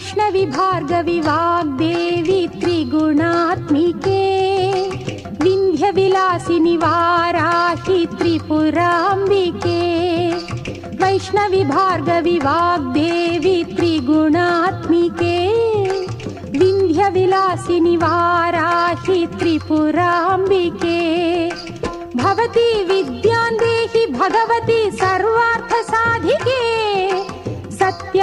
वैष्णवि भार्गवि वाग्देवि त्रिगुणात्मिके विन्ध्यविलासिनि वाराहि त्रिपुराम्बिके। वैष्णवि भार्गवि वाग्देवि त्रिगुणात्मिके विन्ध्यविलासिनि वाराहि त्रिपुराम्बिके। भवती विद्यां देहि भगवती सर्वार्थसाधिके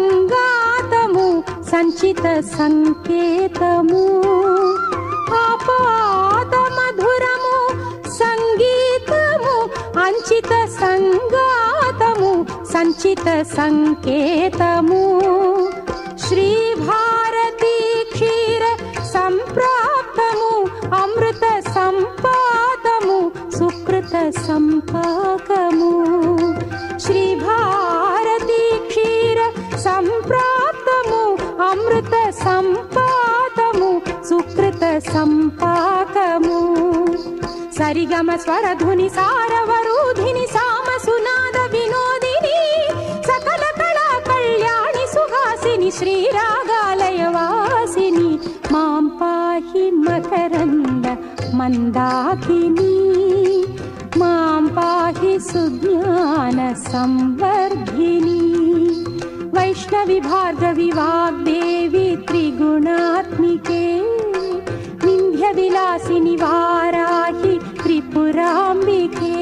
సంగాతము సంచిత సంకేతము ఆపాత మధురము సంగీతము అంచిత సంగాతము సంచిత సంకేతము శ్రీ భారతీ క్షీర సంప్రాప్తము అమృత సంపాదము సుకృత సంపాకము సుకృత సంపాకము. సరిగమ స్వరధుని సారవరూధిని సామ సునాద వినోదిని సకల కళా కళ్యాణి సుహాసిని శ్రీరాగాలయ వాసిని మాం పాహి మకరంద మందాకిని మాం పాహి సుజ్ఞాన సంవర్ధిని. వైష్ణవి భార్గవి వాగ్దేవి త్రిగుణాత్మికే दिलासिनिवाराहि त्रिपुरा मिथे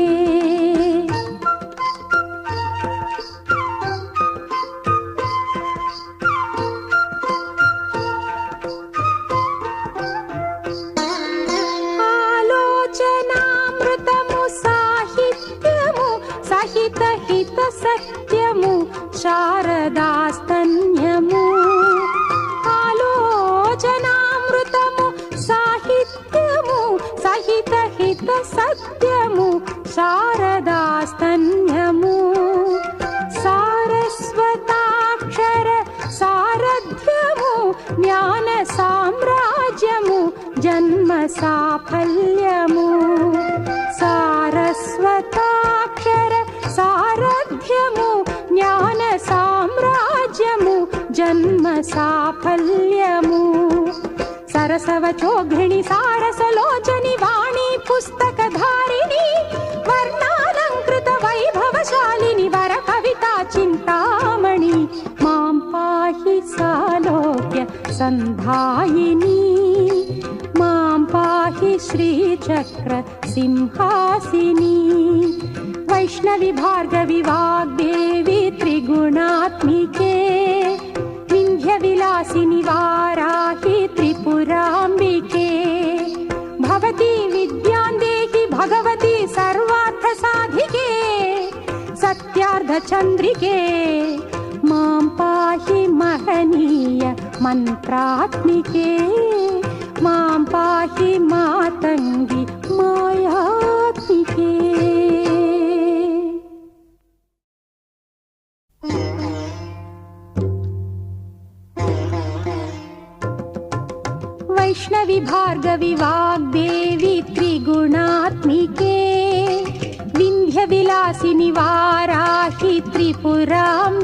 आलोचनामृतमु साहित्यमु सहित हित सत्यमु शारदास्त सत्यमु शारदास्तन्यमु। सारस्वताक्षर सारथ्यमु ज्ञानसाम्राज्यमु जन्म साफल्यमु सारस्वताक्षर सारथ्यमु ज्ञानसाम्राज्यमु जन्म साफल्यमु सरसवचोघृणि सारसलोचनि वा सन्धायिनी। मां पाहि श्रीचक्र सिंहासिनी। वैष्णवि भार्गवि वाग्देवी त्रिगुणात्मिके। विन्ध्यविलासि निवाराहि त्रिपुराम्बिके। भवति विद्यान्देकि भगवती सर्वार्थसाधिके। सत्यार्धचन्द्रिके। मां पाहि महनीय मन्त्रात्मिके। मां पाहि मातङ्गि मायात्मिके। वैष्णविभार्गविवाग्देवी त्रिगुणात्मिके। विन्ध्यविलासि निवाराखि त्रिपुरम्